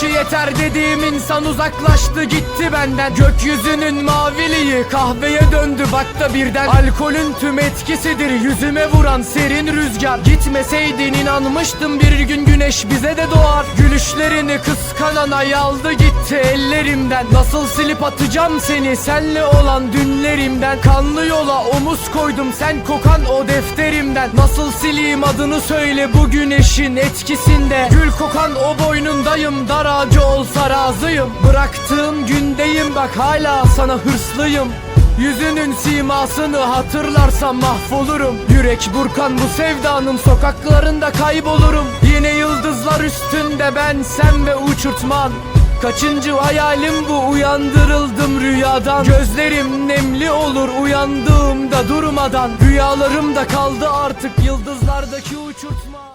şu yeter dediğim insan uzaklaştı gitti benden. Gökyüzünün maviliği kahveye döndü bak da birden. Alkolün tüm etkisidir yüzüme vuran serin rüzgar. Gitmeseydin inanmıştım bir gün güneş bize de doğar. Gülüşlerini kıskanan ay aldı gitti ellerimden. Nasıl silip atacağım seni senle olan dünlerimden? Kanlı yola omuz koydum sen kokan o defterimden. Nasıl sileyim adını söyle bu güneşin etkisinde. Gül kokan o boynundayım dar ağacı olsa razıyım. Bıraktığım gündeyim bak hala sana hırslıyım. Yüzünün simasını hatırlarsam mahvolurum. Yürek burkan bu sevdanın sokaklarında kaybolurum. Yine yıldızlar üstünde ben sen ve uçurtman. Kaçıncı hayalim bu? Uyandırıldım rüyadan. Gözlerim nemli olur uyandığımda durmadan. Rüyalarımda kaldı artık yıldızlardaki uçurtma